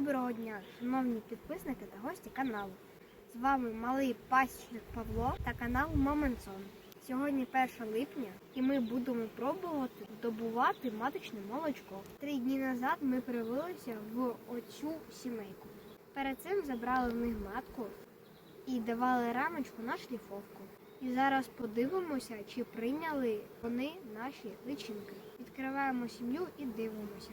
Доброго дня, шановні підписники та гості каналу. З вами малий пасічник Павло та канал Моментсон. Сьогодні 1 липня і ми будемо пробувати добувати маточне молочко. Три дні назад ми привелися в оцю сімейку. Перед цим забрали в них матку і давали рамочку на шліфовку. І зараз подивимося, чи прийняли вони наші личинки. Відкриваємо сім'ю і дивимося.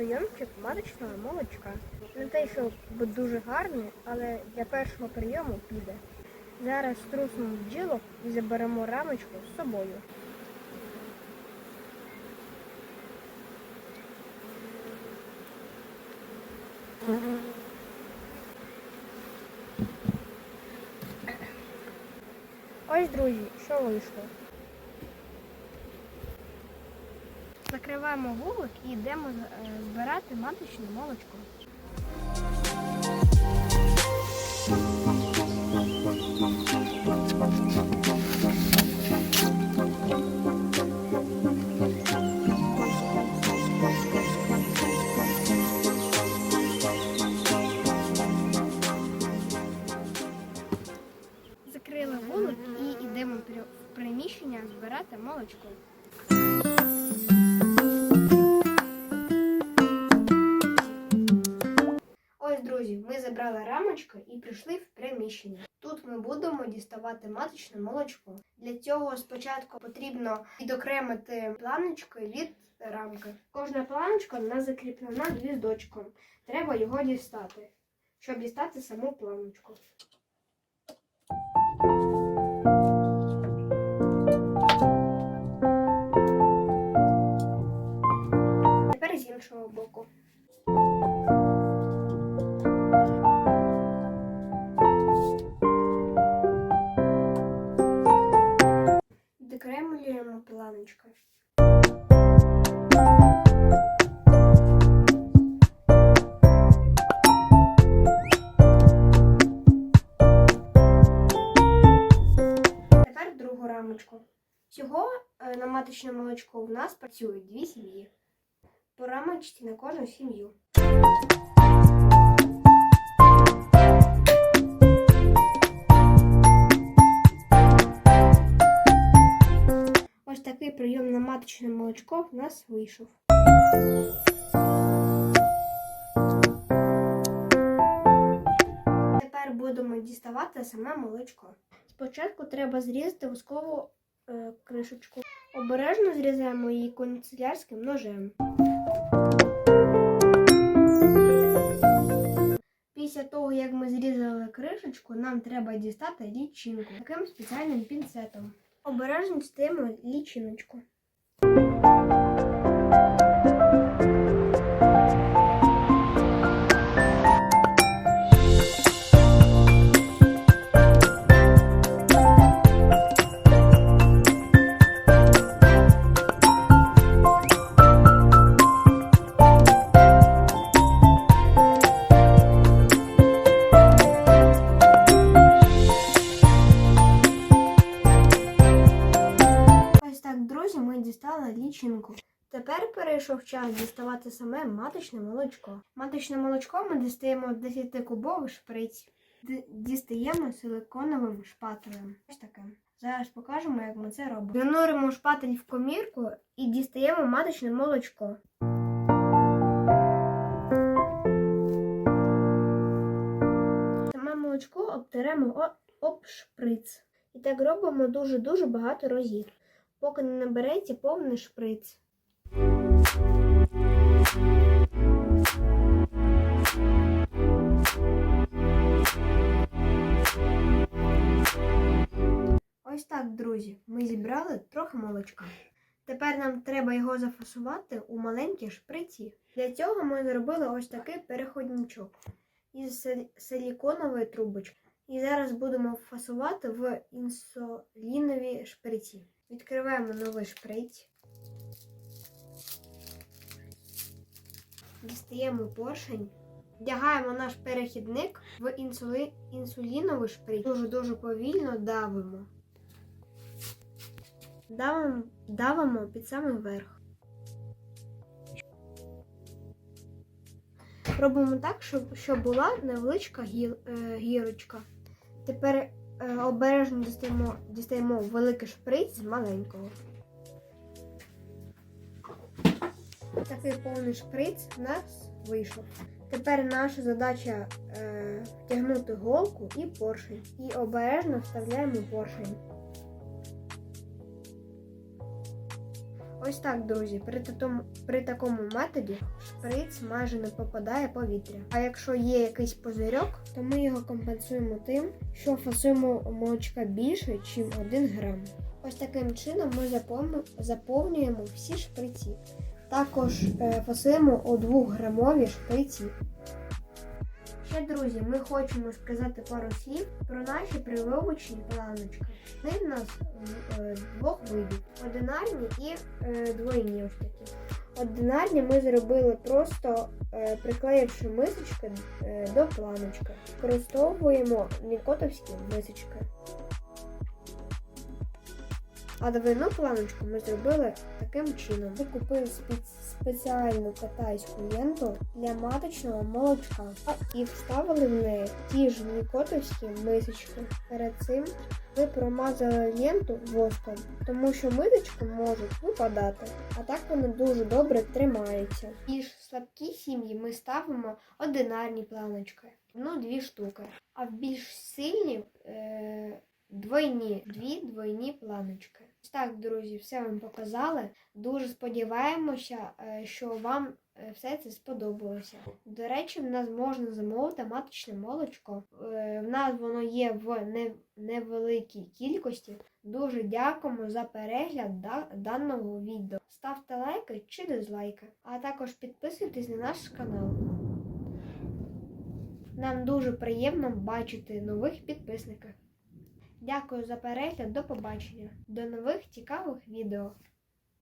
Прийомчик маточного молочка. Не те, що дуже гарний, але для першого прийому піде. Зараз струснемо бджілок і заберемо рамочку з собою. Ось, друзі, що вийшло. Закриваємо вулик і йдемо е, збирати маточне молочко. Закрили вулик і йдемо в приміщення збирати молочко. Забрали рамочку і прийшли в приміщення. Тут ми будемо діставати маточне молочко. Для цього спочатку потрібно відокремити планочки від рамки. Кожна планочка у нас закріплена гвіздочком. Треба його дістати, щоб дістати саму планочку. Докремлюємо. Тепер другу рамочку. Всього е, на маточне молочко в нас працюють дві сім'ї. По рамочці на кожну сім'ю. Прийом на маточне молочко в нас вийшов. Тепер будемо діставати саме молочко. Спочатку треба зрізати воскову е, кришечку. Обережно зрізаємо її канцелярським ножем. Після того, як ми зрізали кришечку, нам треба дістати лічинку таким спеціальним пінцетом. Обережно дістаємо лічиночку. Лічинку. Тепер перейшов час діставати саме маточне молочко. Маточне молочко ми дістаємо 10-кубовий шприць. Дістаємо силиконовим шпателем. Ось таке. Зараз покажемо, як ми це робимо. Зануримо шпатель в комірку і дістаємо маточне молочко. Саме молочко обтеремо об шприц. І так робимо дуже-дуже багато разів, поки не набереться повний шприц. Ось так, друзі, ми зібрали трохи молочка. Тепер нам треба його зафасувати у маленькі шприці. Для цього ми зробили ось такий переходничок із силіконової трубочки. І зараз будемо фасувати в інсулінові шприці. Відкриваємо новий шприць. Дістаємо поршень. Вдягаємо наш перехідник в інсули... інсуліновий шприц. Дуже-дуже повільно давимо. Давимо, давимо під самий верх. Робимо так, щоб, щоб була невеличка гіл, е, гірочка. Тепер е, обережно дістаємо, дістаємо великий шприц з маленького. Такий повний шприц у нас вийшов. Тепер наша задача е, втягнути голку і поршень. І обережно вставляємо поршень. Ось так, друзі, при, такому, при такому методі шприц майже не попадає повітря. А якщо є якийсь позирьок, то ми його компенсуємо тим, що фасуємо молочка більше, ніж 1 грам. Ось таким чином ми заповнюємо всі шприці. Також е, фасуємо у 2 грамові шприці. Ще, друзі, ми хочемо сказати пару слів про наші прививочні планочки. Вони в нас е, двох видів: одинарні і е, двойні ось такі. Одинарні ми зробили просто е, приклеївши мисочки до планочки. Використовуємо нікотовські мисочки. А двойну планочку ми зробили таким чином. Купили спец- спеціальну китайську ленту для маточного молочка і вставили в неї ті ж нікотовські мисочки. Перед цим ми промазали ленту воском, тому що мисочки можуть випадати, а так вони дуже добре тримаються. Більш слабкі сім'ї ми ставимо одинарні планочки, ну дві штуки. А в більш сильні е, двойні, дві двойні планочки. Так, друзі, все вам показали. Дуже сподіваємося, е, що вам е, все це сподобалося. До речі, в нас можна замовити маточне молочко. Е, В нас воно є в невеликій кількості. Дуже дякуємо за перегляд даного відео. Ставте лайки чи дизлайки, а також підписуйтесь на наш канал. Нам дуже приємно бачити нових підписників. Дякую за перегляд, до побачення. До нових цікавих відео.